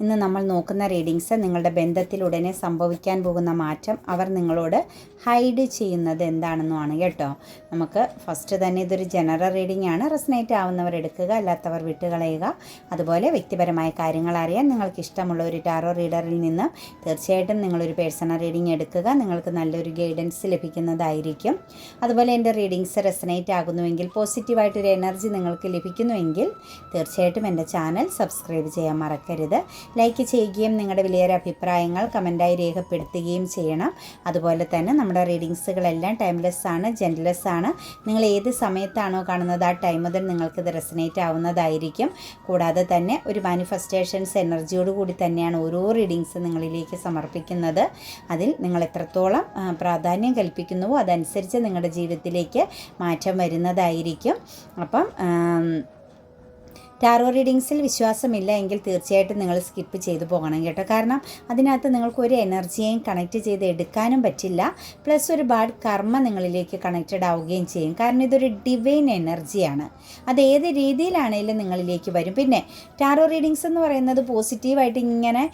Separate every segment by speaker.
Speaker 1: ഇന്ന് നമ്മൾ നോക്കുന്ന റീഡിങ്സ് നിങ്ങളുടെ ബന്ധത്തിൽ ഉടനെ സംഭവിക്കാൻ പോകുന്ന മാറ്റം അവർ നിങ്ങളോട് ഹൈഡ് ചെയ്യുന്നത് എന്താണെന്നുമാണ് കേട്ടോ. നമുക്ക് ഫസ്റ്റ് തന്നെ ഇതൊരു ജനറൽ റീഡിംഗ് ആണ്. റെസനേറ്റ് ആവുന്നവർ എടുക്കുക അല്ലാത്തവർ വിട്ടുകളയുക. അതുപോലെ വ്യക്തിപരമായ കാര്യങ്ങൾ അറിയാൻ നിങ്ങൾക്ക് ഇഷ്ടമുള്ള ഒരു ടാറോ റീഡറിൽ നിന്ന് തീർച്ചയായിട്ടും നിങ്ങളൊരു പേഴ്സണൽ റീഡിംഗ് എടുക്കുക. നിങ്ങൾക്ക് നല്ലൊരു ഗൈഡൻസ് ലഭിക്കുന്നതായിരിക്കും. അതുപോലെ എന്റെ റീഡിങ്സ് റെസനേറ്റ് ആകുന്നുവെങ്കിൽ പോസിറ്റീവായിട്ടൊരു എനർജി നിങ്ങൾക്ക് ലഭിക്കുന്നുവെങ്കിൽ തീർച്ചയായിട്ടും എന്റെ ചാനൽ സബ്സ്ക്രൈബ് ചെയ്യാൻ മറക്കരുത്. ലൈക്ക് ചെയ്യുകയും നിങ്ങളുടെ വിലയേറെ അഭിപ്രായങ്ങൾ കമന്റായി രേഖപ്പെടുത്തുകയും ചെയ്യണം. അതുപോലെ തന്നെ നമ്മുടെ റീഡിങ്സുകളെല്ലാം ടൈംലെസ് ആണ് ജെൻലെസ് ആണ്. നിങ്ങൾ ഏത് സമയത്താണോ കാണുന്നത് ആ ടൈം മുതൽ നിങ്ങൾക്കിത് റെസനേറ്റ് ആവുന്നതായിരിക്കും. കൂടാതെ തന്നെ ഒരു മാനിഫെസ്റ്റേഷൻസ് എനർജിയോട് കൂടി തന്നെയാണ് ഓരോ റീഡിങ്സ് നിങ്ങളിലേക്ക് സമർപ്പിക്കുന്നത്. അതിൽ നിങ്ങൾ എത്രത്തോളം പ്രാധാന്യം കൽപ്പിക്കുന്നുവോ അതനുസരിച്ച് നിങ്ങളുടെ ജീവിതത്തിലേക്ക് മാറ്റം വരുന്നതായിരിക്കും. അപ്പം ടാറോ റീഡിങ്സിൽ വിശ്വാസമില്ല എങ്കിൽ തീർച്ചയായിട്ടും നിങ്ങൾ സ്കിപ്പ് ചെയ്തു പോകണം കേട്ടോ. കാരണം അതിനകത്ത് നിങ്ങൾക്ക് ഒരു എനർജിയെയും കണക്ട് ചെയ്ത് എടുക്കാനും പറ്റില്ല. പ്ലസ് ഒരു ബാഡ് കർമ്മ നിങ്ങളിലേക്ക് കണക്റ്റഡ് ആവുകയും ചെയ്യും. കാരണം ഇതൊരു ഡിവൈൻ എനർജിയാണ് അത് ഏത് രീതിയിലാണെങ്കിലും നിങ്ങളിലേക്ക് വരും. പിന്നെ ടാറോ റീഡിങ്സ് എന്ന് പറയുന്നത് പോസിറ്റീവായിട്ട് ഇങ്ങനെ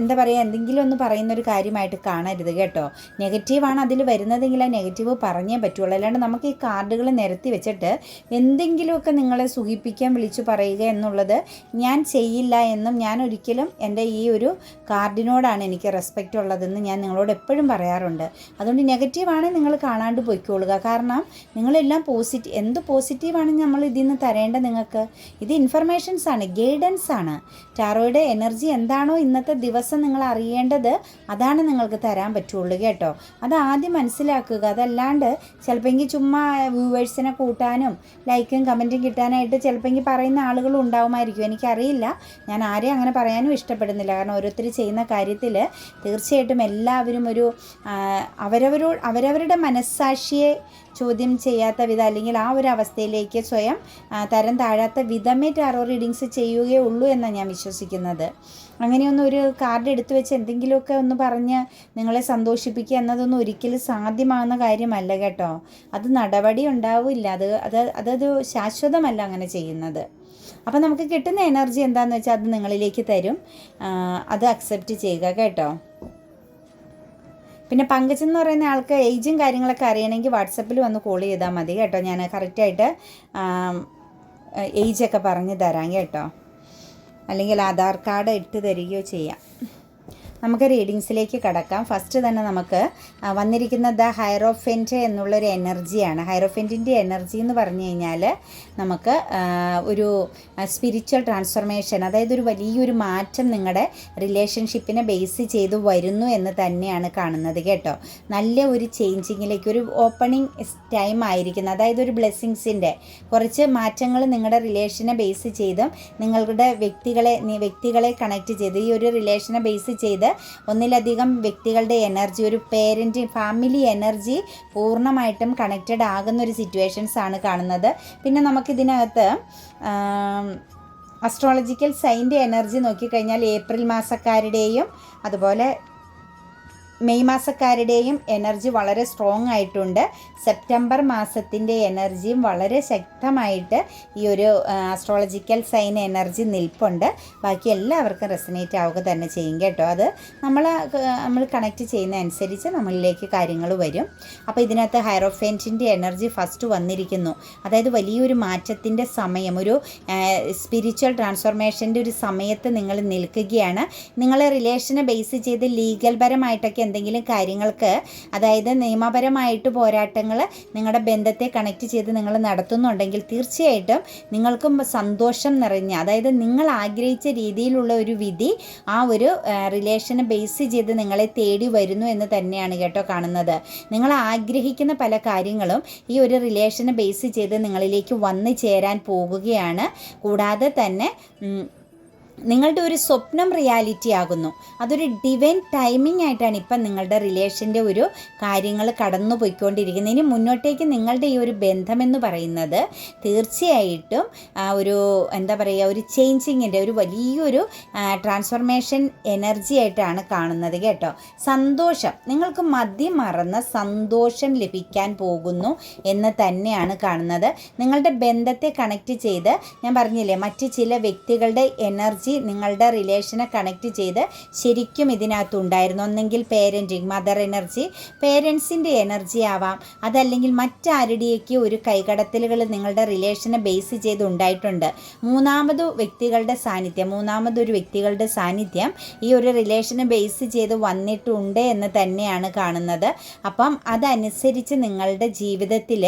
Speaker 1: എന്താ പറയുക എന്തെങ്കിലും ഒന്ന് പറയുന്ന ഒരു കാര്യമായിട്ട് കാണരുത് കേട്ടോ. നെഗറ്റീവാണ് അതിൽ വരുന്നതെങ്കിൽ ആ നെഗറ്റീവ് പറഞ്ഞേ പറ്റുള്ളൂ. അല്ലാണ്ട് നമുക്ക് ഈ കാർഡുകൾ നിരത്തി വെച്ചിട്ട് എന്തെങ്കിലുമൊക്കെ നിങ്ങളെ സുഖിപ്പിക്കാൻ വിളിച്ചു പറയുക എന്നുള്ളത് ഞാൻ ചെയ്യില്ല എന്നും ഞാൻ ഒരിക്കലും എന്റെ ഈ ഒരു കാർഡിനോടാണ് എനിക്ക് റെസ്പെക്റ്റ് ഉള്ളതെന്ന് ഞാൻ നിങ്ങളോട് എപ്പോഴും പറയാറുണ്ട്. അതുകൊണ്ട് നെഗറ്റീവാണ് നിങ്ങൾ കാണാണ്ട് പൊയ്ക്കൊള്ളുക. കാരണം നിങ്ങളെല്ലാം പോസിറ്റീവ് എന്ത് പോസിറ്റീവാണ് നമ്മൾ ഇതിൽ നിന്ന് തരേണ്ടത് നിങ്ങൾക്ക്? ഇത് ഇൻഫർമേഷൻസ് ആണ് ഗൈഡൻസ് ആണ്. ടാറോയുടെ എനർജി എന്താണോ ഇന്നത്തെ ദിവസം നിങ്ങൾ അറിയേണ്ടത് അതാണ് നിങ്ങൾക്ക് തരാൻ പറ്റുള്ളൂ കേട്ടോ. അത് ആദ്യം മനസ്സിലാക്കുക. അതല്ലാണ്ട് ചിലപ്പോൾ ചുമ്മാ വ്യൂവേഴ്സിനെ കൂട്ടാനും ലൈക്കും കമന്റും കിട്ടാനായിട്ട് ചിലപ്പോൾ പറയുന്ന ആളുകളും ഉണ്ടാവുമായിരിക്കും. എനിക്കറിയില്ല. ഞാൻ ആരെയും അങ്ങനെ പറയാനും ഇഷ്ടപ്പെടുന്നില്ല. കാരണം ഓരോരുത്തർ ചെയ്യുന്ന കാര്യത്തിൽ തീർച്ചയായിട്ടും എല്ലാവരും ഒരു അവരവരോ അവരവരുടെ മനസ്സാക്ഷിയെ ചോദ്യം ചെയ്യാത്ത വിധം അല്ലെങ്കിൽ ആ ഒരു അവസ്ഥയിലേക്ക് സ്വയം തരം താഴാത്ത വിധമേ ടാറോ റീഡിങ്സ് ചെയ്യുകയുള്ളൂ എന്നാണ് ഞാൻ വിശ്വസിക്കുന്നത്. അങ്ങനെയൊന്നും ഒരു കാർഡ് എടുത്തു വെച്ച് എന്തെങ്കിലുമൊക്കെ ഒന്ന് പറഞ്ഞ് നിങ്ങളെ സന്തോഷിപ്പിക്കുക എന്നതൊന്നും ഒരിക്കലും സാധ്യമാകുന്ന കാര്യമല്ല കേട്ടോ. അത് നടപടി ഉണ്ടാവില്ല. അത് അത് അതത് ശാശ്വതമല്ല അങ്ങനെ ചെയ്യുന്നത്. അപ്പം നമുക്ക് കിട്ടുന്ന എനർജി എന്താണെന്ന് വെച്ചാൽ അത് നിങ്ങളിലേക്ക് തരും. അത് അക്സെപ്റ്റ് ചെയ്യുക കേട്ടോ. പിന്നെ പങ്കജ് എന്ന് പറയുന്ന ആൾക്ക് ഏജും കാര്യങ്ങളൊക്കെ അറിയണമെങ്കിൽ വാട്സപ്പിൽ വന്ന് കോൾ ചെയ്താൽ മതി കേട്ടോ. ഞാൻ കറക്റ്റായിട്ട് ഏജൊക്കെ പറഞ്ഞു തരാം കേട്ടോ. അല്ലെങ്കിൽ ആധാർ കാർഡ് ഇട്ട് തരികയോ ചെയ്യാം. നമുക്ക് റീഡിങ്സിലേക്ക് കടക്കാം. ഫസ്റ്റ് തന്നെ നമുക്ക് വന്നിരിക്കുന്ന ദ ഹൈറോഫെന്റ് എന്നുള്ളൊരു എനർജിയാണ് ഹൈറോഫെന്റിന്റെ എനർജി എന്ന് പറഞ്ഞു കഴിഞ്ഞാൽ നമുക്ക് ഒരു സ്പിരിച്വൽ ട്രാൻസ്ഫർമേഷൻ അതായത് ഒരു വലിയൊരു മാറ്റം നിങ്ങളുടെ റിലേഷൻഷിപ്പിനെ ബേസ് ചെയ്ത് വരുന്നു എന്ന് തന്നെയാണ് കാണുന്നത് കേട്ടോ. നല്ല ഒരു ചേഞ്ചിങ്ങിലേക്ക് ഒരു ഓപ്പണിംഗ് ടൈം ആയിരിക്കുന്നത് അതായത് ഒരു ബ്ലെസ്സിങ്സിന്റെ കുറച്ച് മാറ്റങ്ങൾ നിങ്ങളുടെ റിലേഷനെ ബേസ് ചെയ്തും നിങ്ങളുടെ വ്യക്തികളെ വ്യക്തികളെ കണക്ട് ചെയ്ത് ഈ ഒരു റിലേഷനെ ബേസ് ചെയ്ത് ഒന്നിലധികം വ്യക്തികളുടെ എനർജി ഒരു പേരന്റ് ഫാമിലി എനർജി പൂർണമായിട്ടും കണക്റ്റഡ് ആകുന്ന ഒരു സിറ്റുവേഷൻസ് ആണ് കാണുന്നത്. പിന്നെ നമുക്കിതിനകത്ത് അസ്ട്രോളജിക്കൽ സൈന്റെ എനർജി നോക്കിക്കഴിഞ്ഞാൽ ഏപ്രിൽ മാസക്കാരുടെയും അതുപോലെ മെയ് മാസക്കാരുടെയും എനർജി വളരെ സ്ട്രോങ് ആയിട്ടുണ്ട്. സെപ്റ്റംബർ മാസത്തിന്റെ എനർജിയും വളരെ ശക്തമായിട്ട് ഈ ഒരു ആസ്ട്രോളജിക്കൽ സൈൻ എനർജി നിൽപ്പുണ്ട്. ബാക്കി എല്ലാവർക്കും റെസനേറ്റ് ആവുക തന്നെ ചെയ്യും കേട്ടോ. അത് നമ്മൾ നമ്മൾ കണക്ട് ചെയ്യുന്ന അനുസരിച്ച് നമ്മളിലേക്ക് കാര്യങ്ങൾ വരും. അപ്പോൾ ഇതിനകത്ത് ഹൈറോഫെന്റിന്റെ എനർജി ഫസ്റ്റ് വന്നിരിക്കുന്നു. അതായത് വലിയൊരു മാറ്റത്തിന്റെ സമയം ഒരു സ്പിരിച്വൽ ട്രാൻസ്ഫോർമേഷന്റെ ഒരു സമയത്ത് നിങ്ങൾ നിൽക്കുകയാണ്. നിങ്ങളെ റിലേഷനെ ബേസ് ചെയ്ത് ലീഗൽ പരമായിട്ടൊക്കെ എന്തെങ്കിലും കാര്യങ്ങൾക്ക് അതായത് നിയമപരമായിട്ട് പോരാട്ടങ്ങൾ നിങ്ങളുടെ ബന്ധത്തെ കണക്ട് ചെയ്ത് നിങ്ങൾ നടത്തുന്നുണ്ടെങ്കിൽ തീർച്ചയായിട്ടും നിങ്ങൾക്കും സന്തോഷം നിറഞ്ഞ അതായത് നിങ്ങൾ ആഗ്രഹിച്ച രീതിയിലുള്ള ഒരു വിധി ആ ഒരു റിലേഷനെ ബേസ് ചെയ്ത് നിങ്ങളെ തേടി വരുന്നു എന്ന് തന്നെയാണ് കേട്ടോ കാണുന്നത്. നിങ്ങൾ ആഗ്രഹിക്കുന്ന പല കാര്യങ്ങളും ഈ ഒരു റിലേഷനെ ബേസ് ചെയ്ത് നിങ്ങളിലേക്ക് വന്നു ചേരാൻ പോകുകയാണ്. കൂടാതെ തന്നെ നിങ്ങളുടെ ഒരു സ്വപ്നം റിയാലിറ്റി ആകുന്നു. അതൊരു ഡിവൈൻ ടൈമിംഗ് ആയിട്ടാണ് ഇപ്പം നിങ്ങളുടെ റിലേഷന്റെ ഒരു കാര്യങ്ങൾ കടന്നു പോയിക്കൊണ്ടിരിക്കുന്നത്. ഇനി മുന്നോട്ടേക്ക് നിങ്ങളുടെ ഈ ഒരു ബന്ധമെന്ന് പറയുന്നത് തീർച്ചയായിട്ടും ഒരു എന്താ പറയുക ഒരു ചേഞ്ചിങ്ങിന്റെ ഒരു വലിയൊരു ട്രാൻസ്ഫർമേഷൻ എനർജി ആയിട്ടാണ് കാണുന്നത് കേട്ടോ. സന്തോഷം. നിങ്ങൾക്ക് മതി മറന്ന സന്തോഷം ലഭിക്കാൻ പോകുന്നു എന്ന് തന്നെയാണ് കാണുന്നത്. നിങ്ങളുടെ ബന്ധത്തെ കണക്ട് ചെയ്ത് ഞാൻ പറഞ്ഞില്ലേ മറ്റ് ചില വ്യക്തികളുടെ എനർജി നിങ്ങളുടെ റിലേഷനെ കണക്ട് ചെയ്ത് ശരിക്കും ഇതിനകത്ത് ഉണ്ടായിരുന്നു ഒന്നെങ്കിൽ പേരന്റിങ് മദർ എനർജി പേരൻസിന്റെ എനർജി ആവാം. അതല്ലെങ്കിൽ മറ്റാരുടെയൊക്കെ ഒരു കൈകടത്തലുകൾ നിങ്ങളുടെ റിലേഷനെ ബേസ് ചെയ്ത് ഉണ്ടായിട്ടുണ്ട്. മൂന്നാമത് വ്യക്തികളുടെ സാന്നിധ്യം. മൂന്നാമതൊരു വ്യക്തികളുടെ സാന്നിധ്യം ഈ ഒരു റിലേഷനെ ബേസ് ചെയ്ത് വന്നിട്ടുണ്ട് എന്ന് തന്നെയാണ് കാണുന്നത്. അപ്പം അതനുസരിച്ച് നിങ്ങളുടെ ജീവിതത്തിൽ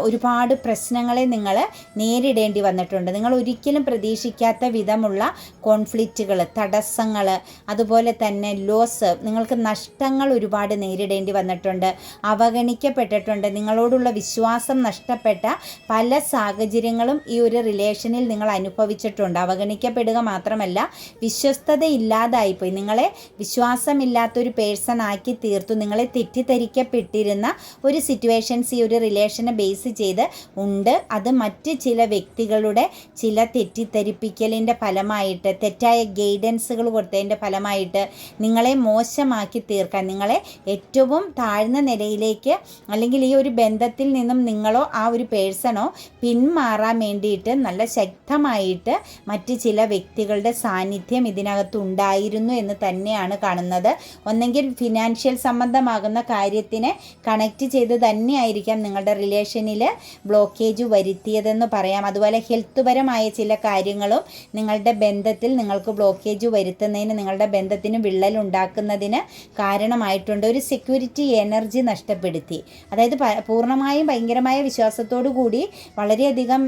Speaker 1: ഒരുപാട് പ്രശ്നങ്ങളെ നിങ്ങൾ നേരിടേണ്ടി വന്നിട്ടുണ്ട്. നിങ്ങൾ ഒരിക്കലും പ്രതീക്ഷിക്കാത്ത വിധമുള്ള കോൺഫ്ലിക്റ്റുകൾ തടസ്സങ്ങൾ അതുപോലെ തന്നെ ലോസ് നിങ്ങൾക്ക് നഷ്ടങ്ങൾ ഒരുപാട് നേരിടേണ്ടി വന്നിട്ടുണ്ട്. അവഗണിക്കപ്പെട്ടിട്ടുണ്ട്. നിങ്ങളോടുള്ള വിശ്വാസം നഷ്ടപ്പെട്ട പല സാഹചര്യങ്ങളും ഈ ഒരു റിലേഷനിൽ നിങ്ങൾ അനുഭവിച്ചിട്ടുണ്ട്. അവഗണിക്കപ്പെടുക മാത്രമല്ല വിശ്വസ്തത ഇല്ലാതായിപ്പോയി നിങ്ങളെ വിശ്വാസമില്ലാത്തൊരു പേഴ്സൺ ആക്കി തീർത്തു. നിങ്ങളെ തെറ്റിദ്ധരിക്കപ്പെട്ടിരുന്ന ഒരു സിറ്റുവേഷൻസ് ഈ ഒരു റിലേഷനെ ബേസ് ചെയ്ത് ഉണ്ട്. അത് മറ്റ് ചില വ്യക്തികളുടെ ചില തെറ്റിദ്ധരിപ്പിക്കലിന്റെ ഫലമായിട്ട് തെറ്റായ ഗൈഡൻസുകൾ കൊടുത്തതിന്റെ ഫലമായിട്ട് നിങ്ങളെ മോശമാക്കി തീർക്കാൻ നിങ്ങളെ ഏറ്റവും താഴ്ന്ന നിലയിലേക്ക് അല്ലെങ്കിൽ ഈ ഒരു ബന്ധത്തിൽ നിന്നും നിങ്ങളോ ആ ഒരു പേഴ്സണോ പിന്മാറാൻ വേണ്ടിയിട്ട് നല്ല ശക്തമായിട്ട് മറ്റ് ചില വ്യക്തികളുടെ സാന്നിധ്യം ഇതിനകത്ത് ഉണ്ടായിരുന്നു എന്ന് തന്നെയാണ് കാണുന്നത്. ഒന്നെങ്കിൽ ഫിനാൻഷ്യൽ സംബന്ധമാകുന്ന കാര്യത്തിനെ കണക്റ്റ് ചെയ്ത് തന്നെയായിരിക്കാം നിങ്ങളുടെ റിലേഷനിൽ ബ്ലോക്കേജ് വരുത്തിയതെന്ന് പറയാം. അതുപോലെ ഹെൽത്ത് പരമായ ചില കാര്യങ്ങളും നിങ്ങളുടെ ബന്ധത്തിൽ നിങ്ങൾക്ക് ബ്ലോക്കേജ് വരുത്തുന്നതിന് നിങ്ങളുടെ ബന്ധത്തിന് വിള്ളൽ ഉണ്ടാക്കുന്നതിന് കാരണമായിട്ടുണ്ട്. ഒരു സെക്യൂരിറ്റി എനർജി നഷ്ടപ്പെടുത്തി. അതായത് പൂർണമായും ഭയങ്കരമായ വിശ്വാസത്തോടു കൂടി വളരെയധികം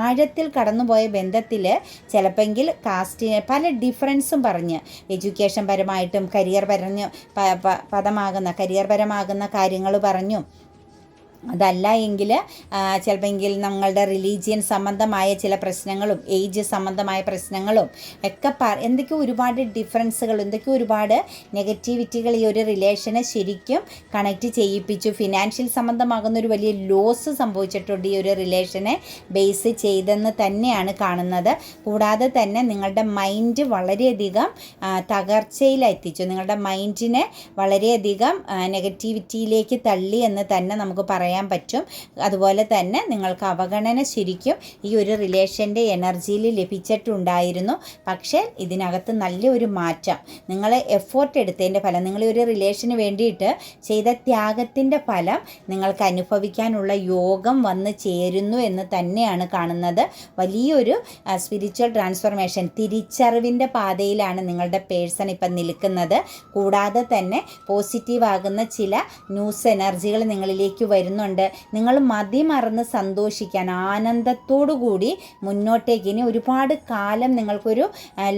Speaker 1: ആഴത്തിൽ കടന്നുപോയ ബന്ധത്തിൽ ചിലപ്പെങ്കിൽ കാസ്റ്റിന് പല ഡിഫറൻസും പറഞ്ഞ് എഡ്യൂക്കേഷൻ പരമായിട്ടും കരിയർ പറഞ്ഞു പദമാകുന്ന കരിയർ പരമാകുന്ന കാര്യങ്ങൾ പറഞ്ഞു. അതല്ല എങ്കിൽ ചിലപ്പോൾ നമ്മളുടെ റിലീജിയൻ സംബന്ധമായ ചില പ്രശ്നങ്ങളും ഏജ് സംബന്ധമായ പ്രശ്നങ്ങളും ഒക്കെ പ എന്തൊക്കെയോ ഒരുപാട് ഡിഫറൻസുകൾ എന്തൊക്കെയോ ഒരുപാട് നെഗറ്റിവിറ്റികൾ ഈ ഒരു റിലേഷനെ ശരിക്കും കണക്റ്റ് ചെയ്യിപ്പിച്ചു. ഫിനാൻഷ്യൽ സംബന്ധമാകുന്ന ഒരു വലിയ ലോസ് സംഭവിച്ചിട്ടുണ്ട് ഈ ഒരു റിലേഷനെ ബേസ് ചെയ്തെന്ന് തന്നെയാണ് കാണുന്നത്. കൂടാതെ തന്നെ നിങ്ങളുടെ മൈൻഡ് വളരെയധികം തകർച്ചയിലെത്തിച്ചു. നിങ്ങളുടെ മൈൻഡിനെ വളരെയധികം നെഗറ്റിവിറ്റിയിലേക്ക് തള്ളി എന്ന് തന്നെ നമുക്ക് പറയാൻ പറ്റും. അതുപോലെ തന്നെ നിങ്ങൾക്ക് അവഗണന ശരിക്കും ഈ ഒരു റിലേഷന്റെ എനർജിയിൽ ലഭിച്ചിട്ടുണ്ടായിരുന്നു. പക്ഷേ ഇതിനകത്ത് നല്ലൊരു മാറ്റം. നിങ്ങൾ എഫോർട്ട് എടുത്തതിന്റെ ഫലം നിങ്ങൾ ഒരു റിലേഷന് വേണ്ടിയിട്ട് ചെയ്ത ത്യാഗത്തിന്റെ ഫലം നിങ്ങൾക്ക് അനുഭവിക്കാനുള്ള യോഗം വന്ന് ചേരുന്നു എന്ന് തന്നെയാണ് കാണുന്നത്. വലിയൊരു സ്പിരിച്വൽ ട്രാൻസ്ഫോർമേഷൻ തിരിച്ചറിവിന്റെ പാതയിലാണ് നിങ്ങളുടെ പേഴ്സൺ ഇപ്പം നിൽക്കുന്നത്. കൂടാതെ തന്നെ പോസിറ്റീവ് ആകുന്ന ചില ന്യൂസ് എനർജികൾ നിങ്ങളിലേക്ക് വരുന്നുണ്ട്. നിങ്ങൾ മതി മറന്ന് സന്തോഷിക്കാൻ. ആനന്ദത്തോടു കൂടി മുന്നോട്ടേക്ക് ഇനി ഒരുപാട് കാലം നിങ്ങൾക്കൊരു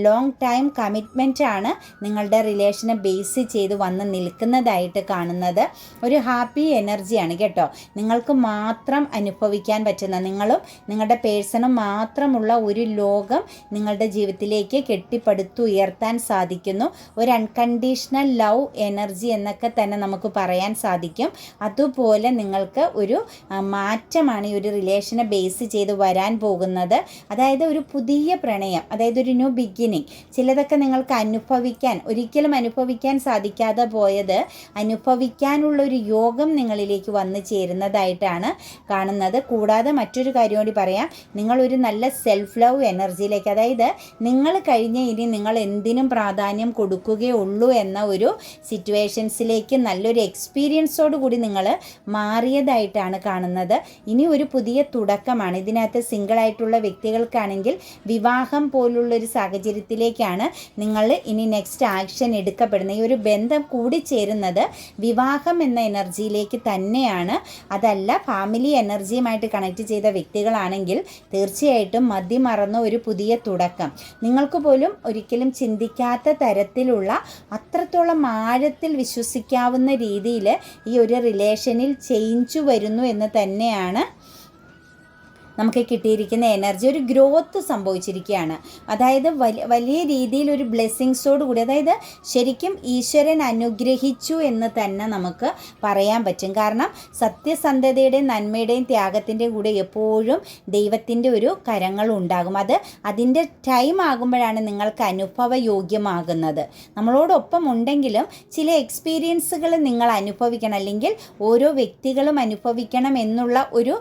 Speaker 1: ലോങ് ടൈം കമ്മിറ്റ്മെന്റ് ആണ് നിങ്ങളുടെ റിലേഷനെ ബേസ് ചെയ്ത് വന്ന് നിൽക്കുന്നതായിട്ട് കാണുന്നത്. ഒരു ഹാപ്പി എനർജിയാണ് കേട്ടോ. നിങ്ങൾക്ക് മാത്രം അനുഭവിക്കാൻ പറ്റുന്ന നിങ്ങളും നിങ്ങളുടെ പേഴ്സണും മാത്രമുള്ള ഒരു ലോകം നിങ്ങളുടെ ജീവിതത്തിലേക്ക് കെട്ടിപ്പടുത്തുയർത്താൻ സാധിക്കുന്നു. ഒരു അൺകണ്ടീഷണൽ ലവ് എനർജി എന്നൊക്കെ തന്നെ നമുക്ക് പറയാൻ സാധിക്കും. അതുപോലെ നിങ്ങൾക്ക് ഒരു മാറ്റമാണ് ഈ ഒരു റിലേഷനെ ബേസ് ചെയ്ത് വരാൻ പോകുന്നത്. അതായത് ഒരു പുതിയ പ്രണയം അതായത് ഒരു ന്യൂ ബിഗിനിങ് ചിലതൊക്കെ നിങ്ങൾക്ക് അനുഭവിക്കാൻ ഒരിക്കലും അനുഭവിക്കാൻ സാധിക്കാതെ പോയത് അനുഭവിക്കാനുള്ള ഒരു യോഗം നിങ്ങളിലേക്ക് വന്നു ചേരുന്നതായിട്ടാണ് കാണുന്നത്. കൂടാതെ മറ്റൊരു കാര്യം കൂടി പറയാം. നിങ്ങളൊരു നല്ല സെൽഫ് ലവ് എനർജിയിലേക്ക് അതായത് നിങ്ങൾ കഴിഞ്ഞ ഇനി നിങ്ങൾ എന്തിനും പ്രാധാന്യം കൊടുക്കുകയുള്ളൂ എന്ന ഒരു സിറ്റുവേഷൻസിലേക്ക് നല്ലൊരു എക്സ്പീരിയൻസോട് കൂടി നിങ്ങൾ മാറിയതായിട്ടാണ് കാണുന്നത്. ഇനി ഒരു പുതിയ തുടക്കമാണ്. ഇതിനകത്ത് സിംഗിളായിട്ടുള്ള വ്യക്തികൾക്കാണെങ്കിൽ വിവാഹം പോലുള്ളൊരു സാഹചര്യത്തിലേക്കാണ് നിങ്ങൾ ഇനി നെക്സ്റ്റ് ആക്ഷൻ എടുക്കപ്പെടുന്നത്. ഈ ഒരു ബന്ധം കൂടി കൂടിച്ചേരുന്നത് വിവാഹം എന്ന എനർജിയിലേക്ക് തന്നെയാണ്. അതല്ല ഫാമിലി എനർജിയുമായിട്ട് കണക്ട് ചെയ്ത വ്യക്തികളാണെങ്കിൽ തീർച്ചയായിട്ടും മതിമറന്ന ഒരു പുതിയ തുടക്കം. നിങ്ങൾക്ക് പോലും ഒരിക്കലും ചിന്തിക്കാത്ത തരത്തിലുള്ള അത്രത്തോളം ആഴത്തിൽ വിശ്വസിക്കാവുന്ന രീതിയിൽ ഈ ഒരു റിലേഷനിൽ ചേഞ്ച് വരുന്നു എന്ന് തന്നെയാണ് നമുക്ക് കിട്ടിയിരിക്കുന്ന എനർജി ഒരു ഗ്രോത്ത് സംഭവിച്ചിരിക്കുകയാണ്. അതായത് വലിയ രീതിയിൽ ഒരു ബ്ലെസ്സിങ്സോട് കൂടി അതായത് ശരിക്കും ഈശ്വരൻ അനുഗ്രഹിച്ചു എന്ന് തന്നെ നമുക്ക് പറയാൻ പറ്റും. കാരണം സത്യസന്ധതയുടെയും നന്മയുടെയും ത്യാഗത്തിന്റെ കൂടെ എപ്പോഴും ദൈവത്തിന്റെ ഒരു കരങ്ങൾ ഉണ്ടാകും. അത് അതിന്റെ ടൈം ആകുമ്പോഴാണ് നിങ്ങൾക്ക് അനുഭവയോഗ്യമാകുന്നത്. നമ്മളോടൊപ്പം ഉണ്ടെങ്കിലും ചില എക്സ്പീരിയൻസുകൾ നിങ്ങൾ അനുഭവിക്കണം. അല്ലെങ്കിൽ ഓരോ വ്യക്തികളും അനുഭവിക്കണം എന്നുള്ള ഒരു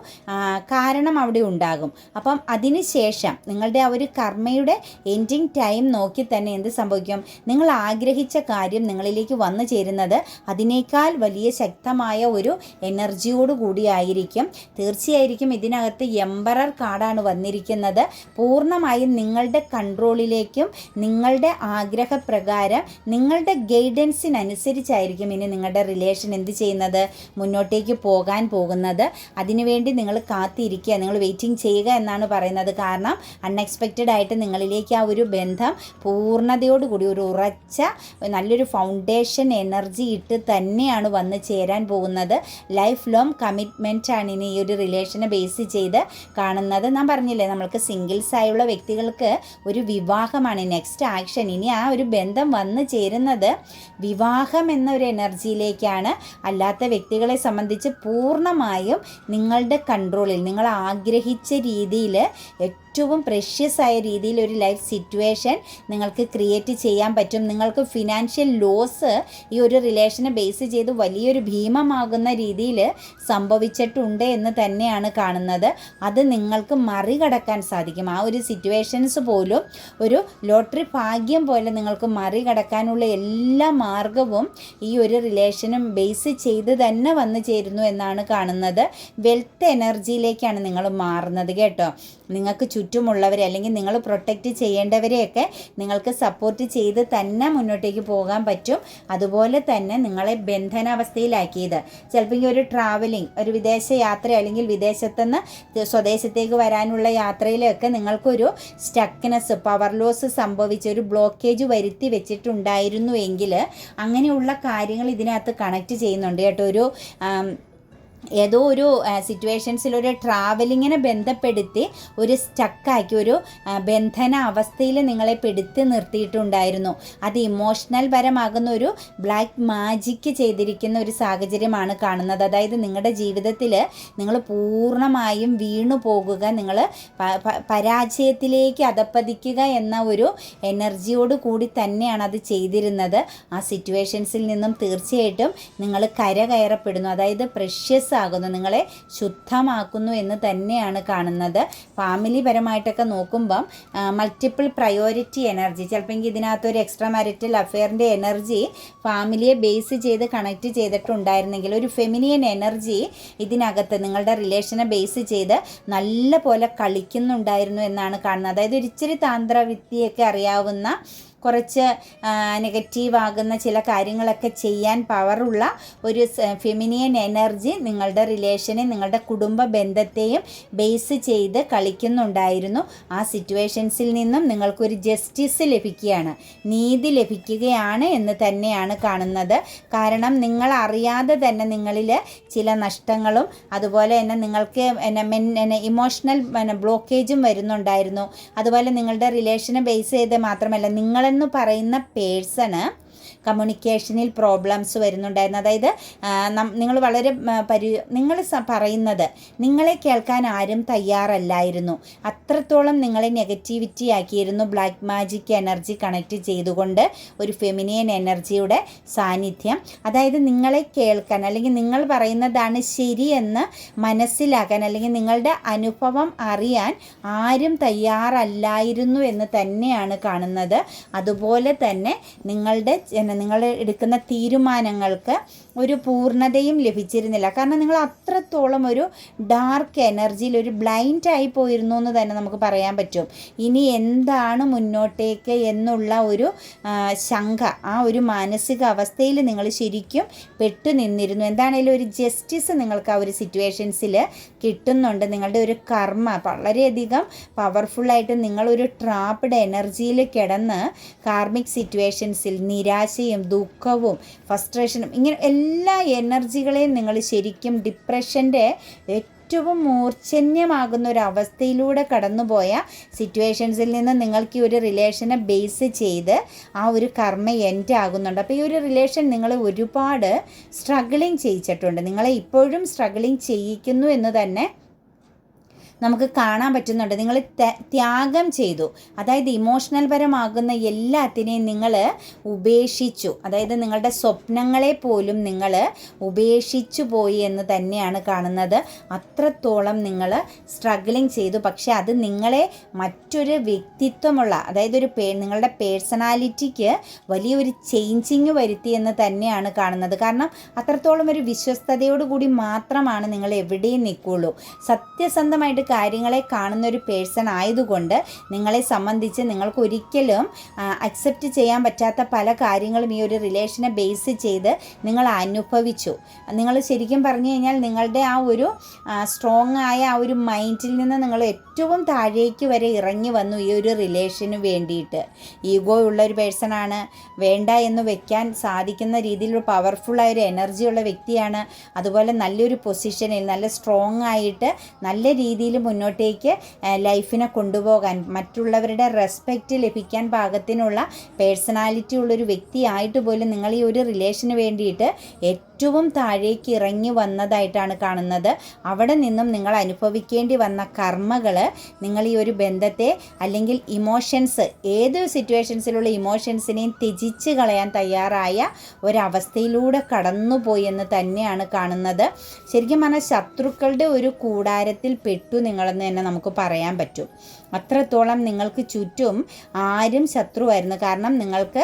Speaker 1: കാരണം അവിടെ ഉണ്ടാകും. അപ്പം അതിന് ശേഷം നിങ്ങളുടെ ആ ഒരു കർമ്മയുടെ എൻഡിങ് ടൈം നോക്കി തന്നെ എന്ത് സംഭവിക്കും? നിങ്ങൾ ആഗ്രഹിച്ച കാര്യം നിങ്ങളിലേക്ക് വന്നു ചേരുന്നത് അതിനേക്കാൾ വലിയ ശക്തമായ ഒരു എനർജിയോട് കൂടിയായിരിക്കും തീർച്ചയായിരിക്കും ഇതിനകത്ത് എംബറർ കാർഡാണ് വന്നിരിക്കുന്നത്. പൂർണമായും നിങ്ങളുടെ കൺട്രോളിലേക്കും നിങ്ങളുടെ ആഗ്രഹപ്രകാരം നിങ്ങളുടെ ഗൈഡൻസിനനുസരിച്ചായിരിക്കും ഇനി നിങ്ങളുടെ റിലേഷൻ എന്ത് ചെയ്യുന്നത്? മുന്നോട്ടേക്ക് പോകാൻ പോകുന്നത്. അതിനുവേണ്ടി നിങ്ങൾ കാത്തിരിക്കുക. നിങ്ങൾ വെയിറ്റിംഗ് ചെയ്യുക എന്നാണ് പറയുന്നത്. കാരണം അൺഎക്സ്പെക്റ്റഡ് ആയിട്ട് നിങ്ങളിലേക്ക് ആ ഒരു ബന്ധം പൂർണതയോടുകൂടി ഒരു ഉറച്ച നല്ലൊരു ഫൗണ്ടേഷൻ എനർജി ഇട്ട് തന്നെയാണ് വന്ന് ചേരാൻ പോകുന്നത്. ലൈഫ് ലോങ് ആണ് ഇനി ഈ ഒരു റിലേഷനെ ബേസ് ചെയ്ത് കാണുന്നത്. ഞാൻ പറഞ്ഞില്ലേ നമ്മൾക്ക് സിംഗിൾസ് ആയുള്ള വ്യക്തികൾക്ക് ഒരു വിവാഹമാണ്. നെക്സ്റ്റ് ആക്ഷൻ ഇനി ആ ഒരു ബന്ധം വന്ന് ചേരുന്നത് വിവാഹം എന്ന ഒരു എനർജിയിലേക്കാണ് അല്ലാത്ത വ്യക്തികളെ സംബന്ധിച്ച് പൂർണമായും നിങ്ങളുടെ കൺട്രോളിൽ നിങ്ങൾ ആഗ്രഹിച്ച രീതിയിൽ ഏറ്റവും പ്രഷ്യസ് ആയ രീതിയിൽ ഒരു ലൈഫ് സിറ്റുവേഷൻ നിങ്ങൾക്ക് ക്രിയേറ്റ് ചെയ്യാൻ പറ്റും. നിങ്ങൾക്ക് ഫിനാൻഷ്യൽ ലോസ് ഈ ഒരു റിലേഷനെ ബേസ് ചെയ്ത് വലിയൊരു ഭീമമാകുന്ന രീതിയിൽ സംഭവിച്ചിട്ടുണ്ട് എന്ന് തന്നെയാണ് കാണുന്നത്. അത് നിങ്ങൾക്ക് മറികടക്കാൻ സാധിക്കും. ആ ഒരു സിറ്റുവേഷൻസ് പോലും ഒരു ലോട്ടറി ഭാഗ്യം പോലെ നിങ്ങൾക്ക് മറികടക്കാനുള്ള എല്ലാ മാർഗവും ഈ ഒരു റിലേഷനും ബേസ് ചെയ്ത് തന്നെ വന്നു ചേരുന്നു എന്നാണ് കാണുന്നത്. വെൽത്ത് എനർജിയിലേക്കാണ് നിങ്ങൾ മാറുന്നത് കേട്ടോ. നിങ്ങൾക്ക് ചുറ്റുമുള്ളവരെ അല്ലെങ്കിൽ നിങ്ങൾ പ്രൊട്ടക്റ്റ് ചെയ്യേണ്ടവരെയൊക്കെ നിങ്ങൾക്ക് സപ്പോർട്ട് ചെയ്ത് തന്നെ മുന്നോട്ടേക്ക് പോകാൻ പറ്റും. അതുപോലെ തന്നെ നിങ്ങളെ ബന്ധനാവസ്ഥയിലാക്കിയത്. ചിലപ്പോൾ ഒരു ട്രാവലിംഗ് ഒരു വിദേശ യാത്ര അല്ലെങ്കിൽ വിദേശത്തുനിന്ന് സ്വദേശത്തേക്ക് വരാനുള്ള യാത്രയിലൊക്കെ നിങ്ങൾക്കൊരു സ്റ്റക്നെസ് പവർ ലോസ് സംഭവിച്ച ഒരു ബ്ലോക്കേജ് വരുത്തി വെച്ചിട്ടുണ്ടായിരുന്നു എങ്കിൽ അങ്ങനെയുള്ള കാര്യങ്ങൾ ഇതിനകത്ത് കണക്ട് ചെയ്യുന്നുണ്ട് കേട്ടോ. ഒരു ഏതോ ഒരു സിറ്റുവേഷൻസിൽ ഒരു ട്രാവലിങ്ങിനെ ബന്ധപ്പെടുത്തി ഒരു സ്റ്റക്കാക്കി ഒരു ബന്ധന അവസ്ഥയിൽ നിങ്ങളെ പെടുത്തി നിർത്തിയിട്ടുണ്ടായിരുന്നു. അത് ഇമോഷണൽ പരമാകുന്ന ഒരു ബ്ലാക്ക് മാജിക്ക് ചെയ്തിരിക്കുന്ന ഒരു സാഹചര്യമാണ് കാണുന്നത്. അതായത് നിങ്ങളുടെ ജീവിതത്തിൽ നിങ്ങൾ പൂർണമായും വീണു പോകുക നിങ്ങൾ പരാജയത്തിലേക്ക് അധപ്പതിക്കുക എന്ന ഒരു എനർജിയോട് കൂടി തന്നെയാണ് അത് ചെയ്തിരുന്നത്. ആ സിറ്റുവേഷൻസിൽ നിന്നും തീർച്ചയായിട്ടും നിങ്ങൾ കരകയറപ്പെടുന്നു. അതായത് പ്രഷ്യസ് ആകുന്നു നിങ്ങളെ ശുദ്ധമാക്കുന്നു എന്ന് തന്നെയാണ് കാണുന്നത്. ഫാമിലി പരമായിട്ടൊക്കെ നോക്കുമ്പം മൾട്ടിപ്പിൾ പ്രയോറിറ്റി എനർജി ചിലപ്പോൾ ഇതിനകത്ത് ഒരു എക്സ്ട്രാ മാരിറ്റൽ അഫെയറിന്റെ എനർജി ഫാമിലിയെ ബേസ് ചെയ്ത് കണക്ട് ചെയ്തിട്ടുണ്ടായിരുന്നെങ്കിൽ ഒരു ഫെമിനിയൻ എനർജി ഇതിനകത്ത് നിങ്ങളുടെ റിലേഷനെ ബേസ് ചെയ്ത് നല്ല പോലെ കളിക്കുന്നുണ്ടായിരുന്നു എന്നാണ് കാണുന്നത്. അതായത് ഒരു ഇച്ചിരി താന്ത്രവിദ്യയൊക്കെ അറിയാവുന്ന കുറച്ച് നെഗറ്റീവ് ആകുന്ന ചില കാര്യങ്ങളൊക്കെ ചെയ്യാൻ പവറുള്ള ഒരു ഫെമിനിയൻ എനർജി നിങ്ങളുടെ റിലേഷനെ നിങ്ങളുടെ കുടുംബ ബന്ധത്തെയും ബേസ് ചെയ്ത് കളിക്കുന്നുണ്ടായിരുന്നു. ആ സിറ്റുവേഷൻസിൽ നിന്നും നിങ്ങൾക്കൊരു ജസ്റ്റിസ് ലഭിക്കുകയാണ്. നീതി ലഭിക്കുകയാണ് എന്ന് തന്നെയാണ് കാണുന്നത്. കാരണം നിങ്ങൾ അറിയാതെ തന്നെ നിങ്ങളിൽ ചില നഷ്ടങ്ങളും അതുപോലെ തന്നെ നിങ്ങൾക്ക് എന്നെ ഇമോഷണൽ ബ്ലോക്കേജും വരുന്നുണ്ടായിരുന്നു. അതുപോലെ നിങ്ങളുടെ റിലേഷനെ ബേസ് ചെയ്ത് മാത്രമല്ല നിങ്ങളെന്ന് പറയുന്ന പേഴ്സണ് കമ്മ്യൂണിക്കേഷനിൽ പ്രോബ്ലംസ് വരുന്നുണ്ടായിരുന്നു. അതായത് നിങ്ങൾ വളരെ പരി നിങ്ങൾ പറയുന്നത് നിങ്ങളെ കേൾക്കാൻ ആരും തയ്യാറല്ലായിരുന്നു. അത്രത്തോളം നിങ്ങളെ നെഗറ്റിവിറ്റി ആക്കിയിരുന്നു. ബ്ലാക്ക് മാജിക് എനർജി കണക്ട് ചെയ്തുകൊണ്ട് ഒരു ഫെമിനിയൻ എനർജിയുടെ സാന്നിധ്യം. അതായത് നിങ്ങളെ കേൾക്കാൻ അല്ലെങ്കിൽ നിങ്ങൾ പറയുന്നതാണ് ശരിയെന്ന് മനസ്സിലാക്കാൻ അല്ലെങ്കിൽ നിങ്ങളുടെ അനുഭവം അറിയാൻ ആരും തയ്യാറല്ലായിരുന്നു എന്ന് തന്നെയാണ് കാണുന്നത്. അതുപോലെ തന്നെ നിങ്ങളുടെ നിങ്ങൾ എടുക്കുന്ന തീരുമാനങ്ങൾക്ക് ഒരു പൂർണതയും ലഭിച്ചിരുന്നില്ല. കാരണം നിങ്ങൾ അത്രത്തോളം ഒരു ഡാർക്ക് എനർജിയിൽ ഒരു ബ്ലൈൻഡ് ആയി പോയിരുന്നു എന്ന് തന്നെ നമുക്ക് പറയാൻ പറ്റും. ഇനി എന്താണ് മുന്നോട്ടേക്ക് എന്നുള്ള ഒരു ശങ്ക ആ ഒരു മാനസിക അവസ്ഥയിൽ നിങ്ങൾ ശരിക്കും പെട്ടു നിന്നിരുന്നു. എന്താണേലും ഒരു ജസ്റ്റിസ് നിങ്ങൾക്ക് ആ ഒരു സിറ്റുവേഷൻസിൽ കിട്ടുന്നുണ്ട്. നിങ്ങളുടെ ഒരു കർമ്മ വളരെയധികം പവർഫുള്ളായിട്ട് നിങ്ങളൊരു ട്രാപ്ഡ് എനർജിയിൽ കിടന്ന് കാർമിക് സിറ്റുവേഷൻസിൽ നിരാശയും ദുഃഖവും ഫസ്ട്രേഷനും ഇങ്ങനെ എല്ലാ എനർജികളെയും നിങ്ങൾ ശരിക്കും ഡിപ്രഷന്റെ ഏറ്റവും മൂർച്ഛന്യമാകുന്ന ഒരു അവസ്ഥയിലൂടെ കടന്നുപോയ സിറ്റുവേഷൻസിൽ നിന്ന് നിങ്ങൾക്ക് ഈ ഒരു റിലേഷനെ ബേസ് ചെയ്ത് ആ ഒരു കർമ്മ എൻഡ് ആകുന്നുണ്ട്. അപ്പോൾ ഈ ഒരു റിലേഷൻ നിങ്ങൾ ഒരുപാട് സ്ട്രഗിളിങ് ചെയ്യിച്ചിട്ടുണ്ട്. നിങ്ങളെ ഇപ്പോഴും സ്ട്രഗിളിങ് ചെയ്യിക്കുന്നു എന്ന് തന്നെ നമുക്ക് കാണാൻ പറ്റുന്നുണ്ട്. നിങ്ങൾ ത്യാഗം ചെയ്തു. അതായത് ഇമോഷണൽ പരമാകുന്ന എല്ലാത്തിനെയും നിങ്ങൾ ഉപേക്ഷിച്ചു. അതായത് നിങ്ങളുടെ സ്വപ്നങ്ങളെ പോലും നിങ്ങൾ ഉപേക്ഷിച്ചു പോയി എന്ന് തന്നെയാണ് കാണുന്നത്. അത്രത്തോളം നിങ്ങൾ സ്ട്രഗ്ലിംഗ് ചെയ്തു. പക്ഷേ അത് നിങ്ങളെ മറ്റൊരു വ്യക്തിത്വമുള്ള അതായത് ഒരു പേ നിങ്ങളുടെ പേഴ്സണാലിറ്റിക്ക് വലിയൊരു ചേഞ്ചിങ് വരുത്തി എന്ന് തന്നെയാണ് കാണുന്നത്. കാരണം അത്രത്തോളം ഒരു വിശ്വസ്തയോടുകൂടി മാത്രമാണ് നിങ്ങൾ എവിടെയും നിൽക്കുള്ളൂ. സത്യസന്ധമായിട്ട് കാര്യങ്ങളെ കാണുന്ന ഒരു പേഴ്സൺ ആയതുകൊണ്ട് നിങ്ങളെ സംബന്ധിച്ച് നിങ്ങൾക്ക് ഒരിക്കലും അക്സെപ്റ്റ് ചെയ്യാൻ പറ്റാത്ത പല കാര്യങ്ങളും ഈ ഒരു റിലേഷനെ ബേസ് ചെയ്ത് നിങ്ങൾ അനുഭവിച്ചു. നിങ്ങൾ ശരിക്കും പറഞ്ഞു കഴിഞ്ഞാൽ നിങ്ങളുടെ ആ ഒരു സ്ട്രോങ് ആയ ആ ഒരു മൈൻഡിൽ നിന്ന് നിങ്ങൾ ഏറ്റവും താഴേക്ക് വരെ ഇറങ്ങി വന്നു ഈ ഒരു റിലേഷന് വേണ്ടിയിട്ട്. ഈഗോ ഉള്ള ഒരു പേഴ്സണാണ് വേണ്ട എന്ന് വെക്കാൻ സാധിക്കുന്ന രീതിയിൽ പവർഫുള്ളായ ഒരു എനർജി ഉള്ള വ്യക്തിയാണ്. അതുപോലെ നല്ലൊരു പൊസിഷനിൽ നല്ല സ്ട്രോങ് ആയിട്ട് നല്ല രീതിയിൽ മുന്നോട്ടേക്ക് ലൈഫിനെ കൊണ്ടുപോകാൻ മറ്റുള്ളവരുടെ റെസ്പെക്റ്റ് ലഭിക്കാൻ പാകത്തിനുള്ള പേഴ്സണാലിറ്റി ഉള്ളൊരു വ്യക്തിയായിട്ട് പോലും നിങ്ങൾ ഈ ഒരു റിലേഷന് വേണ്ടിയിട്ട് ഏറ്റവും താഴേക്ക് ഇറങ്ങി വന്നതായിട്ടാണ് കാണുന്നത്. അവിടെ നിന്നും നിങ്ങൾ അനുഭവിക്കേണ്ടി വന്ന കർമ്മകൾ നിങ്ങൾ ഈ ഒരു ബന്ധത്തെ അല്ലെങ്കിൽ ഇമോഷൻസ് ഏത് സിറ്റുവേഷൻസിലുള്ള ഇമോഷൻസിനെയും ത്യജിച്ച് കളയാൻ തയ്യാറായ ഒരവസ്ഥയിലൂടെ കടന്നുപോയി എന്ന് തന്നെയാണ് കാണുന്നത്. ശരിക്കും പറഞ്ഞാൽ ശത്രുക്കളുടെ ഒരു കൂടാരത്തിൽ പെട്ടു നിങ്ങളെന്ന് തന്നെ നമുക്ക് പറയാൻ പറ്റും. അത്രത്തോളം നിങ്ങൾക്ക് ചുറ്റും ആരും ശത്രുവായിരുന്നു. കാരണം നിങ്ങൾക്ക്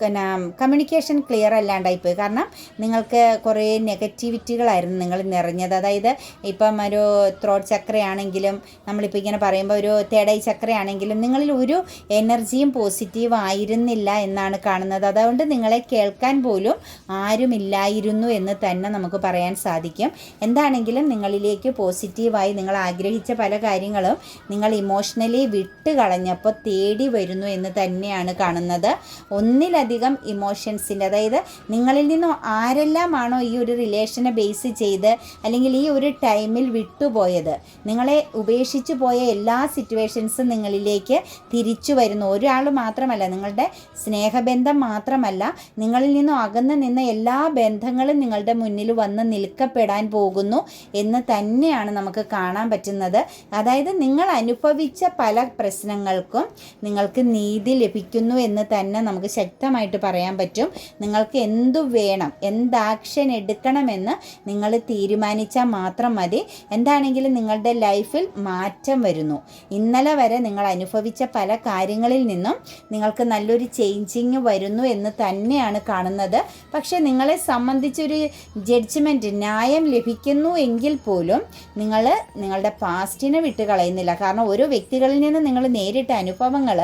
Speaker 1: പിന്നെ കമ്മ്യൂണിക്കേഷൻ ക്ലിയർ അല്ലാണ്ടായിപ്പോയി കാരണം നിങ്ങൾക്ക് കുറേ നെഗറ്റിവിറ്റികളായിരുന്നു നിങ്ങൾ നിറഞ്ഞത്. അതായത് ഇപ്പം ഒരു ത്രോട്ട് ചക്രയാണെങ്കിലും നമ്മളിപ്പോൾ ഇങ്ങനെ പറയുമ്പോൾ ഒരു തേടൈ ചക്രയാണെങ്കിലും നിങ്ങളിൽ ഒരു എനർജിയും പോസിറ്റീവ് ആയിരുന്നില്ല എന്നാണ് കാണുന്നത്. അതുകൊണ്ട് നിങ്ങളെ കേൾക്കാൻ പോലും ആരുമില്ലായിരുന്നു എന്ന് തന്നെ നമുക്ക് പറയാൻ സാധിക്കും. എന്താണെങ്കിലും നിങ്ങളിലേക്ക് പോസിറ്റീവായി നിങ്ങൾ ആഗ്രഹിച്ച പല കാര്യങ്ങളും നിങ്ങൾ ഇമോഷണലി വിട്ട് കളഞ്ഞപ്പോൾ തേടി വരുന്നു എന്ന് തന്നെയാണ് കാണുന്നത്. ഒന്നിലധികം ഇമോഷൻസിന്റെ അതായത് നിങ്ങളിൽ നിന്നും ആരെല്ലാമാണോ ഈ ഒരു റിലേഷനെ ബേസ് ചെയ്ത് അല്ലെങ്കിൽ ഈ ഒരു ടൈമിൽ വിട്ടുപോയത്? നിങ്ങളെ ഉപേക്ഷിച്ചു പോയ എല്ലാ സിറ്റുവേഷൻസും നിങ്ങളിലേക്ക് തിരിച്ചു വരുന്നു. ഒരാൾ മാത്രമല്ല നിങ്ങളുടെ സ്നേഹബന്ധം മാത്രമല്ല നിങ്ങളിൽ നിന്നും അകന്ന് നിന്ന എല്ലാ ബന്ധങ്ങളും നിങ്ങളുടെ മുന്നിൽ വന്ന് നിൽക്കപ്പെടാൻ പോകുന്നു എന്ന് തന്നെയാണ് നമുക്ക് കാണാൻ പറ്റുന്നത്. അതായത് നിങ്ങൾ അനുഭവിച്ച പല പ്രശ്നങ്ങൾക്കും നിങ്ങൾക്ക് നീതി ലഭിക്കുന്നു എന്ന് തന്നെ നമുക്ക് ശക്തമായിട്ട് പറയാൻ പറ്റും. നിങ്ങൾക്ക് എന്തു വേണം എന്താക്ഷൻ എടുക്കണമെന്ന് നിങ്ങൾ തീരുമാനിച്ചാൽ മാത്രം മതി. എന്താണെങ്കിലും നിങ്ങളുടെ ലൈഫിൽ മാറ്റം വരുന്നു. ഇന്നലെ വരെ നിങ്ങൾ അനുഭവിച്ച പല കാര്യങ്ങളിൽ നിന്നും നിങ്ങൾക്ക് നല്ലൊരു ചേഞ്ചിങ് വരുന്നു എന്ന് തന്നെയാണ് കാണുന്നത്. പക്ഷേ നിങ്ങളെ സംബന്ധിച്ചൊരു ജഡ്ജ്മെന്റ് ന്യായം ലഭിക്കുന്നു എങ്കിൽ പോലും നിങ്ങൾ നിങ്ങളുടെ പാസ്റ്റിനെ വിട്ട് കളയുന്നില്ല. കാരണം ഓരോ വ്യക്തികളിൽ നിന്ന് നിങ്ങൾ നേരിട്ട അനുഭവങ്ങൾ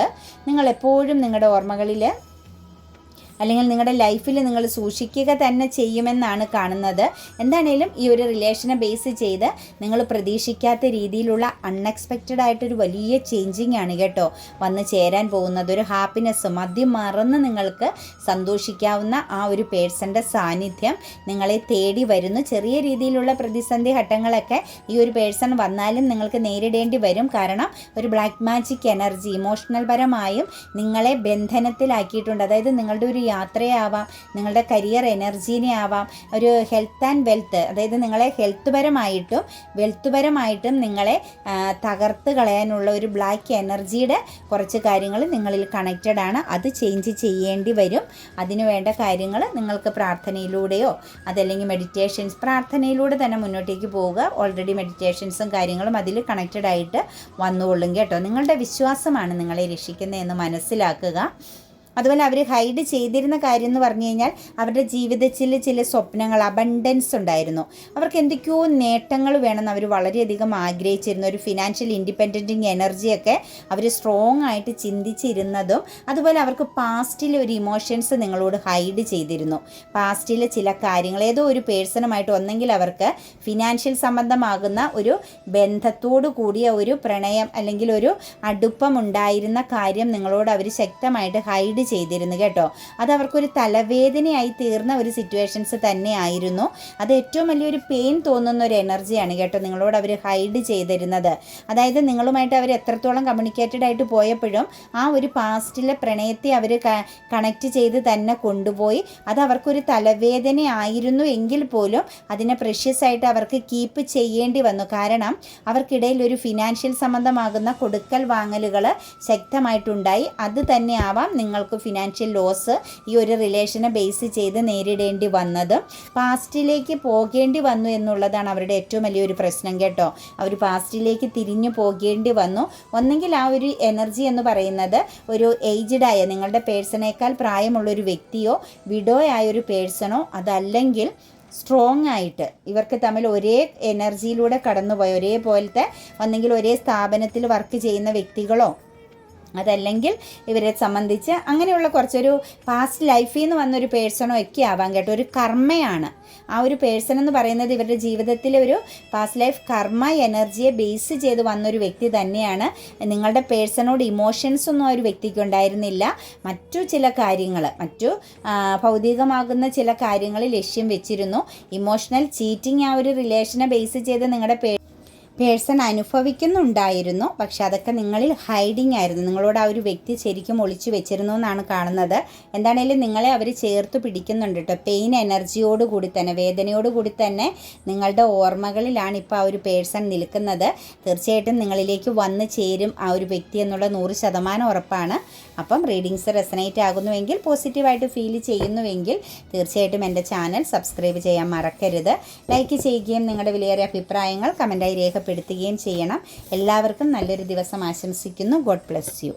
Speaker 1: നിങ്ങൾ എപ്പോഴും നിങ്ങളുടെ ഓർമ്മകളിൽ അല്ലെങ്കിൽ നിങ്ങളുടെ ലൈഫിൽ നിങ്ങൾ സൂക്ഷിക്കുക തന്നെ ചെയ്യുമെന്നാണ് കാണുന്നത്. എന്താണേലും ഈ ഒരു റിലേഷനെ ബേസ് ചെയ്ത് നിങ്ങൾ പ്രതീക്ഷിക്കാത്ത രീതിയിലുള്ള അൺഎക്സ്പെക്റ്റഡ് ആയിട്ടൊരു വലിയ ചേഞ്ചിങ് ആണ് കേട്ടോ. വന്ന് ചേരാൻ പോകുന്നത്. ഒരു ഹാപ്പിനെസ്സും മദ്യം മറന്ന് നിങ്ങൾക്ക് സന്തോഷിക്കാവുന്ന ആ ഒരു പേഴ്സന്റെ സാന്നിധ്യം നിങ്ങളെ തേടി വരുന്നു. ചെറിയ രീതിയിലുള്ള പ്രതിസന്ധി ഘട്ടങ്ങളൊക്കെ ഈ ഒരു പേഴ്സൺ വന്നാലും നിങ്ങൾക്ക് നേരിടേണ്ടി വരും. കാരണം ഒരു ബ്ലാക്ക് മാജിക് എനർജി ഇമോഷണൽ പരമായും നിങ്ങളെ ബന്ധനത്തിലാക്കിയിട്ടുണ്ട്. അതായത് നിങ്ങളുടെ ഒരു യാത്രയാവാം നിങ്ങളുടെ കരിയർ എനർജീനെ ആവാം ഒരു ഹെൽത്ത് ആൻഡ് വെൽത്ത് അതായത് നിങ്ങളെ ഹെൽത്ത് പരമായിട്ടും വെൽത്ത് പരമായിട്ടും നിങ്ങളെ തകർത്ത് കളയാനുള്ള ഒരു ബ്ലാക്ക് എനർജിയുടെ കുറച്ച് കാര്യങ്ങൾ നിങ്ങളിൽ കണക്റ്റഡ് ആണ്. അത് ചേഞ്ച് ചെയ്യേണ്ടി വരും. അതിനു വേണ്ട കാര്യങ്ങൾ നിങ്ങൾക്ക് പ്രാർത്ഥനയിലൂടെയോ അതല്ലെങ്കിൽ മെഡിറ്റേഷൻസ് പ്രാർത്ഥനയിലൂടെ തന്നെ മുന്നോട്ടേക്ക് പോവുക. ഓൾറെഡി മെഡിറ്റേഷൻസും കാര്യങ്ങളും അതിൽ കണക്റ്റഡ് ആയിട്ട് വന്നുകൊള്ളും കേട്ടോ. നിങ്ങളുടെ വിശ്വാസമാണ് നിങ്ങളെ രക്ഷിക്കുന്നതെന്ന് മനസ്സിലാക്കുക. അതുപോലെ അവർ ഹൈഡ് ചെയ്തിരുന്ന കാര്യം എന്ന് പറഞ്ഞു കഴിഞ്ഞാൽ അവരുടെ ജീവിതത്തിൽ ചില സ്വപ്നങ്ങൾ അബണ്ടൻസ് ഉണ്ടായിരുന്നു. അവർക്ക് എന്തൊക്കെയോ നേട്ടങ്ങൾ വേണമെന്ന് അവർ വളരെയധികം ആഗ്രഹിച്ചിരുന്നു. ഒരു ഫിനാൻഷ്യൽ ഇൻഡിപെൻഡന്റിങ് എനർജിയൊക്കെ അവർ സ്ട്രോങ് ആയിട്ട് ചിന്തിച്ചിരുന്നതും അതുപോലെ അവർക്ക് പാസ്റ്റിലെ ഒരു ഇമോഷൻസ് നിങ്ങളോട് ഹൈഡ് ചെയ്തിരുന്നു. പാസ്റ്റിലെ ചില കാര്യങ്ങൾ ഏതോ ഒരു പേഴ്സണുമായിട്ട് ഒന്നെങ്കിൽ അവർക്ക് ഫിനാൻഷ്യൽ സംബന്ധമാകുന്ന ഒരു ബന്ധത്തോടു കൂടിയ ഒരു പ്രണയം അല്ലെങ്കിൽ ഒരു അടുപ്പം ഉണ്ടായിരുന്ന കാര്യം നിങ്ങളോട് അവർ ശക്തമായിട്ട് ഹൈഡ് ചെയ്തിരുന്നു കേട്ടോ. അത് അവർക്കൊരു തലവേദനയായി തീർന്ന ഒരു സിറ്റുവേഷൻസ് തന്നെ ആയിരുന്നു. അത് ഏറ്റവും വലിയൊരു പെയിൻ തോന്നുന്ന ഒരു എനർജിയാണ് കേട്ടോ നിങ്ങളോട് അവർ ഹൈഡ് ചെയ്തിരുന്നത്. അതായത് നിങ്ങളുമായിട്ട് അവർ എത്രത്തോളം കമ്മ്യൂണിക്കേറ്റഡ് ആയിട്ട് പോയപ്പോഴും ആ ഒരു പാസ്റ്റിലെ പ്രണയത്തെ അവർ കണക്റ്റ് ചെയ്ത് തന്നെ കൊണ്ടുപോയി. അത് അവർക്കൊരു തലവേദനയായിരുന്നു എങ്കിൽ പോലും അതിനെ പ്രഷ്യസ് ആയിട്ട് അവർക്ക് കീപ്പ് ചെയ്യേണ്ടി വന്നു. കാരണം അവർക്കിടയിൽ ഒരു ഫിനാൻഷ്യൽ സംബന്ധമാകുന്ന കൊടുക്കൽ വാങ്ങലുകൾ ശക്തമായിട്ടുണ്ടായി. അത് തന്നെ ആവാം നിങ്ങൾക്ക് ഫിനാൻഷ്യൽ ലോസ് ഈ ഒരു റിലേഷനെ ബേസ് ചെയ്ത് നേരിടേണ്ടി വന്നത്. പാസ്റ്റിലേക്ക് പോകേണ്ടി വന്നു എന്നുള്ളതാണ് അവരുടെ ഏറ്റവും വലിയൊരു പ്രശ്നം കേട്ടോ. അവർ പാസ്റ്റിലേക്ക് തിരിഞ്ഞു പോകേണ്ടി വന്നു. ഒന്നെങ്കിൽ ആ ഒരു എനർജി എന്ന് പറയുന്നത് ഒരു ഏജ്ഡായ നിങ്ങളുടെ പേഴ്സണേക്കാൾ പ്രായമുള്ള ഒരു വ്യക്തിയോ വിഡോ ആയ ഒരു പേഴ്സണോ അതല്ലെങ്കിൽ സ്ട്രോങ് ആയിട്ട് ഇവർക്ക് തമ്മിൽ ഒരേ എനർജിയിലൂടെ കടന്നുപോയ ഒരേപോലത്തെ ഒന്നെങ്കിൽ ഒരേ സ്ഥാപനത്തിൽ വർക്ക് ചെയ്യുന്ന വ്യക്തികളോ അതല്ലെങ്കിൽ ഇവരെ സംബന്ധിച്ച് അങ്ങനെയുള്ള കുറച്ചൊരു പാസ്റ്റ് ലൈഫിൽ നിന്ന് വന്നൊരു പേഴ്സണോ ഒക്കെ ആവാം കേട്ടോ. ഒരു കർമ്മയാണ്. ആ ഒരു പേഴ്സൺ എന്ന് പറയുന്നത് ഇവരുടെ ജീവിതത്തിലെ ഒരു പാസ്റ്റ് ലൈഫ് കർമ്മ എനർജിയെ ബേസ് ചെയ്ത് വന്നൊരു വ്യക്തി തന്നെയാണ്. നിങ്ങളുടെ പേഴ്സണോട് ഇമോഷൻസ് ഒന്നും ആ ഒരു വ്യക്തിക്ക് ഉണ്ടായിരുന്നില്ല. മറ്റു ചില കാര്യങ്ങൾ മറ്റു ഭൗതികമാകുന്ന ചില കാര്യങ്ങൾ ലക്ഷ്യം വെച്ചിരുന്നു. ഇമോഷണൽ ചീറ്റിംഗ് ആ ഒരു റിലേഷനെ ബേസ് ചെയ്ത് നിങ്ങളുടെ പേഴ്സൺ അനുഭവിക്കുന്നുണ്ടായിരുന്നു. പക്ഷെ അതൊക്കെ നിങ്ങളിൽ ഹൈഡിങ് ആയിരുന്നു. നിങ്ങളോട് ആ ഒരു വ്യക്തി ശരിക്കും ഒളിച്ചു വെച്ചിരുന്നു എന്നാണ് കാണുന്നത്. എന്താണേലും നിങ്ങളെ അവർ ചേർത്ത് പിടിക്കുന്നുണ്ട് കേട്ടോ പെയിൻ എനർജിയോട് കൂടി തന്നെ വേദനയോട് കൂടി തന്നെ നിങ്ങളുടെ ഓർമ്മകളിലാണ് ഇപ്പോൾ ആ ഒരു പേഴ്സൺ നിൽക്കുന്നത്. തീർച്ചയായിട്ടും നിങ്ങളിലേക്ക് വന്ന് ചേരും ആ ഒരു വ്യക്തി എന്നുള്ള നൂറ് ശതമാനം ഉറപ്പാണ്. അപ്പം റീഡിങ്സ് റെസനേറ്റ് ആകുന്നുവെങ്കിൽ പോസിറ്റീവായിട്ട് ഫീൽ ചെയ്യുന്നുവെങ്കിൽ തീർച്ചയായിട്ടും എന്റെ ചാനൽ സബ്സ്ക്രൈബ് ചെയ്യാൻ മറക്കരുത്. ലൈക്ക് ചെയ്യുകയും നിങ്ങളുടെ വിലയേറിയ അഭിപ്രായങ്ങൾ കമന്റായി രേഖപ്പെടുത്തുകയും ചെയ്യണം. എല്ലാവർക്കും നല്ലൊരു ദിവസം ആശംസിക്കുന്നു. God bless you.